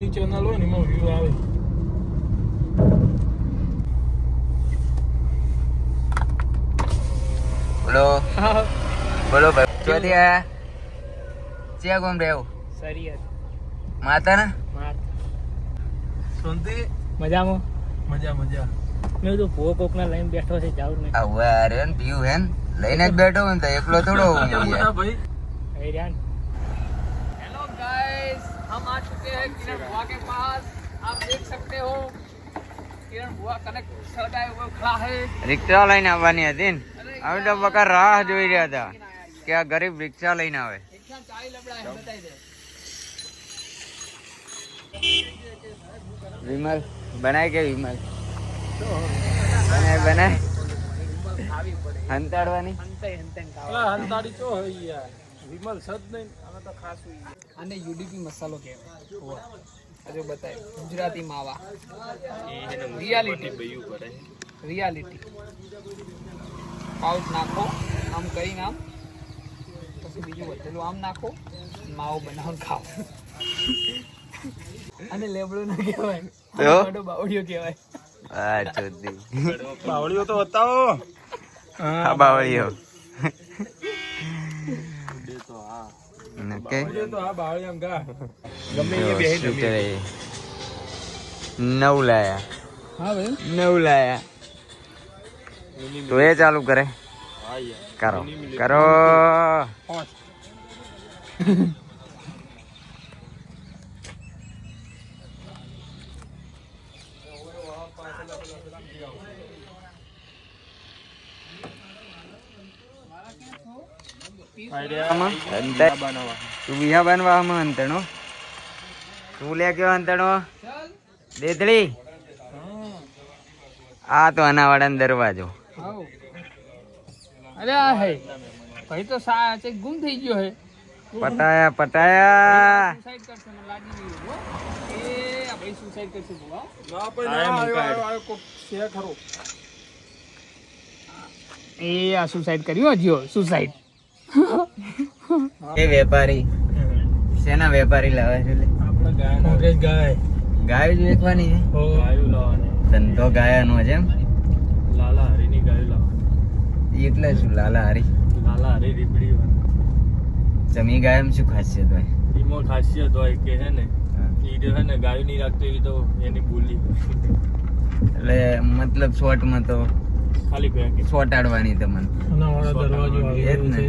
Channel હોય ને એમાં વ્યૂ આવે બોલો બોલો ભાઈ ચોથી આયા ચિયા ગોમ રેવ સરિયત માતા ને શાંતિ મજામાં મજા મજા મેં પો ભૂવો કોકના લઈને બેઠો છે જાવ ને. આ ઊભા અરે ને પીવું હે લઈને જ બેઠો હું ને તો એકલો થોડો હું ભાઈ. ને हेलो गाइस हम आ चुके हैं किरण बुआ के पास आप देख सकते हो किरण बुआ कनेक्ट सड़काए हुए खड़ा है રિક્ષા લઈને આવવાની હતી ને અમે તો બકા રાહ જોઈ રહ્યા હતા કે આ ગરીબ રિક્ષા લઈને આવે क्या चाय लबड़ा है बताई दे વિમલ બનાય કે વિમલ બનાય બનાય હંતાડવાની હંતે હંતે ને ખાવા. અલા હંતાડી ચો હોય યાર વિમલ સદ નહીં અમે તો ખાસું અને યુડીપી મસાલો કહેવાય આજે બતાય. ગુજરાતી માવા. રિયાલિટી રિયાલિટી પાઉચ નાખો આમ કરીને આમ. પછી બીજું વધેલું આમ નાખો માવો બનાવો ખાઓ. અને લેબડો ના કહેવાય. બાવડિયો કહેવાય. આ ચોથી બાવળીઓ તો બતાવો હા બાવળીઓ શું કરે નવ લાયા હા નવ લાયા તો એ ચાલુ કરે. કરો કરો. આ તો અનાવાડા દરવાજો ગુમ થઈ ગયો હે પટાયા પટાયા એ આ સુસાઇડ કર્યું હજી સુસાઇડ એ વેપારી. શેના વેપારી લાવે છે લે? આપણે ગાય ગાય. ગાય જ વેચવાની છે? ગાયું લાવવાની. ધંધો ગાયાનો છે એમ? લાલા હરીની ગાયું લાવવાની. એટલે શું લાલા હારી? લાલા હરી રીબડી જમી ગાય એમ શું ખાસિયત હોય? એમાં ખાસિયત હોય કે હે ને. ઈ જો હે ને ગાયું નહીં રાખતો એવી તો એની બોલી. એટલે મતલબ શોર્ટમાં તો ખાલી બે ચોટાડવાની તમને દરવાજો એ જ ને.